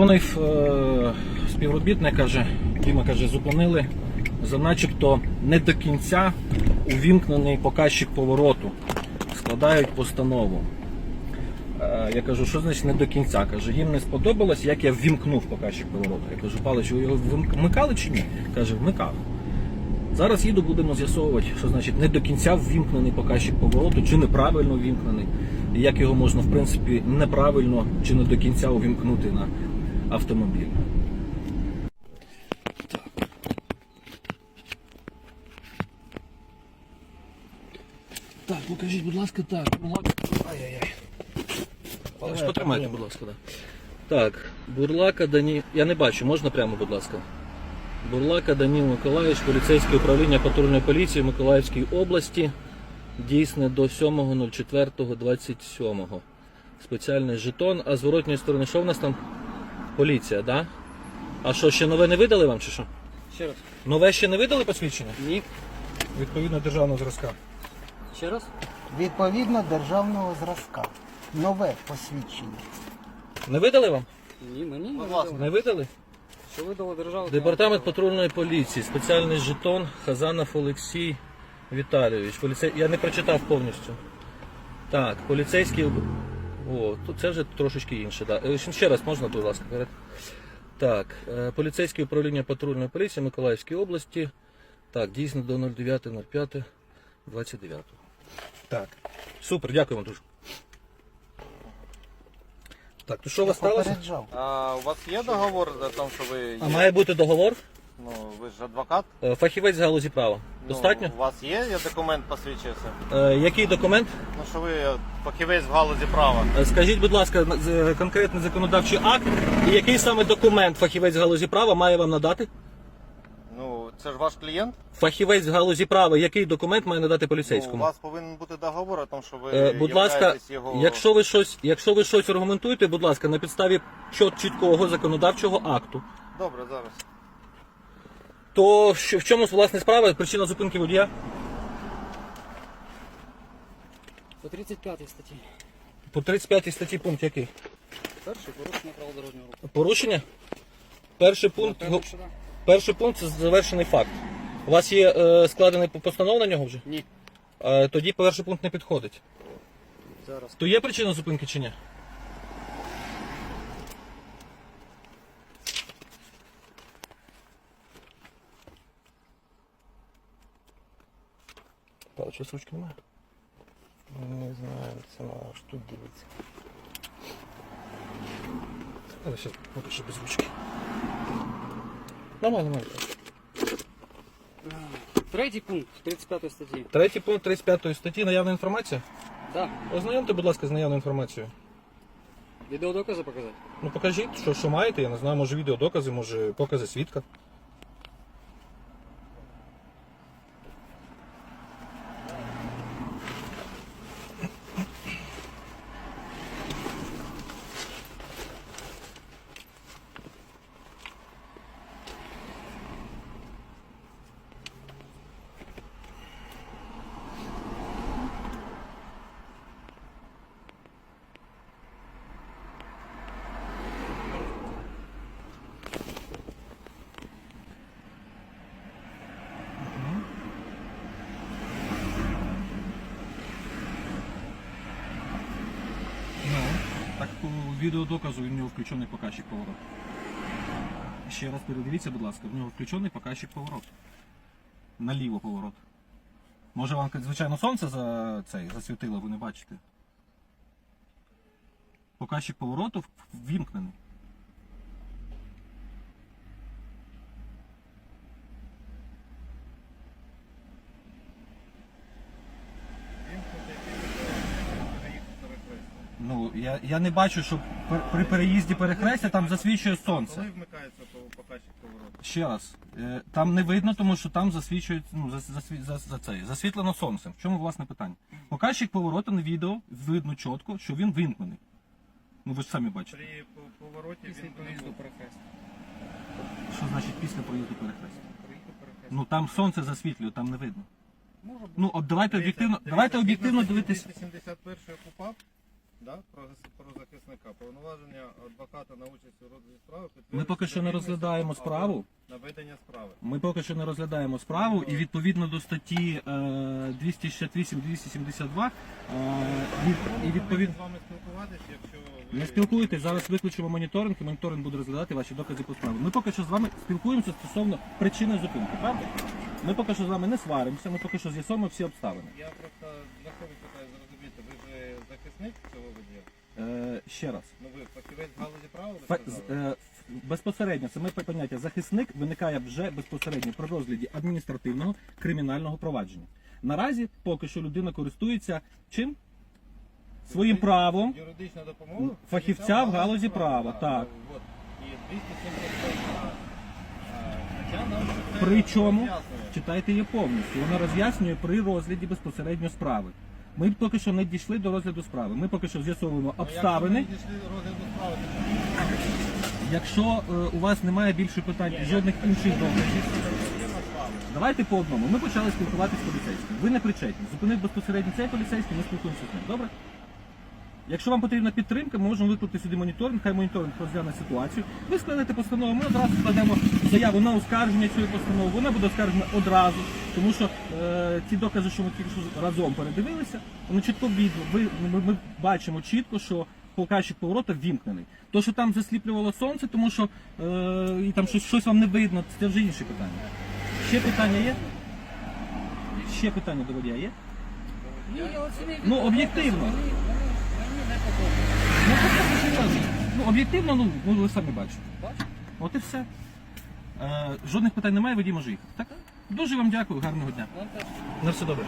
Дзвонив е, співробітник, каже, Діма каже, зупинили за начебто не до кінця увімкнений показчик повороту. Складають постанову. Е, Я кажу, що значить не до кінця? Каже, їм не сподобалось, як я ввімкнув показчик повороту. Я кажу, Палич, ви його вмикали чи ні? Каже, вмикав. Зараз їду, будемо з'ясовувати, що значить не до кінця ввімкнений показчик повороту, чи неправильно ввімкнений, і як його можна, в принципі, неправильно чи не до кінця увімкнути на автомобіль. Так, покажіть, будь ласка, так. Ай-яй-яй. Палич, потримайте, будь ласка, так. Так, Бурлака Дані. Я не бачу, можна прямо, будь ласка. Бурлака Даніл Миколаївич, поліцейське управління патрульної поліції Миколаївської області. Дійсне до 7.04.27. Спеціальний жетон. А з воротньої сторони, що в нас там? Поліція, да? А що, ще нове не видали вам чи що? Ще раз. Нове ще не видали посвідчення? Ні. Відповідно державного зразка. Ще раз. Відповідно державного зразка. Нове посвідчення. Не видали вам? Ні, мені не Не видали. видали? Що видала держава? Департамент патрульної поліції, спеціальний жетон Хазанов Олексій Віталійович. Поліцей... Я не прочитав повністю. Так, поліцейський. О, тут це вже трошечки інше. Да. Е, Ще раз можна, будь ласка, перед. Так, е, поліцейське управління патрульної поліції Миколаївської області. Так, дійсно до 09.05.29. Так. Супер, дякую вам дуже. Так, то що у вас сталося? А у вас є договор за те, що ви А має бути договор? Ну, ви ж адвокат? Е, Фахівець з галузі права. Достатньо? Ну, у вас є, є документ посвідчився? Е, який документ? Ну, що ви фахівець в галузі права. Е, Скажіть, будь ласка, на- з- е, конкретний законодавчий акт і який саме документ фахівець з галузі права має вам надати? Ну, це ж ваш клієнт. Фахівець з галузі права, який документ має надати Ну, у поліцейському? вас повинен бути договор, о тому, що ви Е, будь ласка, являєтесь його... якщо ви щось, якщо ви щось аргументуєте, будь ласка, на підставі чіт- чіткого законодавчого акту, Добре, зараз. То що, в чому власне справа? Причина зупинки водія? По 35 статті. По 35 статті пункт який? Перший порушення правил дорожнього руху. Порушення? Перший пункт, Напевно, що да. перший пункт це завершений факт. У вас є е, складений постанов на нього вже? Ні. Е, тоді перший пункт не підходить. Зараз. То є причина зупинки чи ні? Павло, щось ручки немає? Не знаю, це на аж тут дивиться. Але ще поки що без ручки. Нормально, нормально. Третій пункт 35 статті. Третій пункт 35 статті наявна інформація. Так. Ознайомте, будь ласка, з наявною інформацією. Відеодокази показати. Ну покажіть, що, що маєте, я не знаю, може відеодокази, може покази свідка. Ну, так по відеодоказу у нього включений показчик повороту. Ще раз передивіться, будь ласка, в нього включений показчик повороту. Наліво поворот. Може вам, звичайно, сонце за цей засвітило, ви не бачите. Показчик повороту ввімкнений. Ну, я, я не бачу, що пер- при переїзді перехрестя там засвічує сонце. Коли вмикається показчик повороту? Ще раз, е, там не видно, тому що там засвічують, ну, за, за, за, за цей, засвітлено сонцем. В чому власне питання? Показчик повороту на відео видно чітко, що він вимкнений. Ну ви ж самі бачите. При по- повороті Після він проїзду перехрестя. Що значить після проїзду перехрестя? Проїзду перехрестя. Ну там сонце засвітлює, там не видно. Може бути. Ну, от давайте об'єктивно, давайте об'єктивно дивитись. 271 КУПАП Да? Про, про захисника. Повноваження адвоката на участь у розгляді справи Ми поки що не розглядаємо справу. На ведення справи. Ми поки що не розглядаємо справу, і відповідно до статті е, 268-272 е, від, і відповідно. з вами спілкуватися, якщо ви... Не спілкуєтесь, зараз виключимо моніторинг, і моніторинг буде розглядати ваші докази по справі. Ми поки що з вами спілкуємося стосовно причини зупинки, правда? Ми поки що з вами не сваримося, ми поки що з'ясуємо всі обставини. Я просто для кого питаю зрозуміти, ви ж захисник цього водія? Е, ще раз. Ну ви фахівець в галузі права, ви Фа- сказали? з- е, ф- безпосередньо саме поняття захисник виникає вже безпосередньо при розгляді адміністративного кримінального провадження. Наразі поки що людина користується чим? Своїм правом. Юридична допомога? Фахівця в галузі права, так. Ну, От. І 275 стаття нам це Причому роз'яснює. читайте її повністю. Вона роз'яснює при розгляді безпосередньо справи. Ми поки що не дійшли до розгляду справи. Ми поки що з'ясовуємо Ну, обставини. Якщо е, у вас немає більше питань жодних інших доказів, давайте по одному. Ми почали спілкуватися з поліцейським. Ви не причетні. Зупинив безпосередньо цей поліцейський, ми спілкуємося з ним. Добре? Якщо вам потрібна підтримка, ми можемо викликати сюди моніторинг, хай моніторинг розгляне ситуацію. Ви складете постанову, ми одразу складемо заяву на оскарження цієї постанови. Вона буде оскаржена одразу, тому що е, ті докази, що ми тільки що разом передивилися, вони чітко видно. Ви, ми, ми бачимо чітко, що показчик поворота ввімкнений. То, що там засліплювало сонце, тому що е, і там щось, щось вам не видно, це вже інше питання. Ще питання є? Ще питання до водія є? Ну, об'єктивно. Не подобається. Ну, це серйозно. Ну, об'єктивно, ну, ну, ви самі бачите. Бачите? От і все. Е, жодних питань немає, водій може їхати. Так? Дуже вам дякую, гарного дня. Вам теж. На все добре.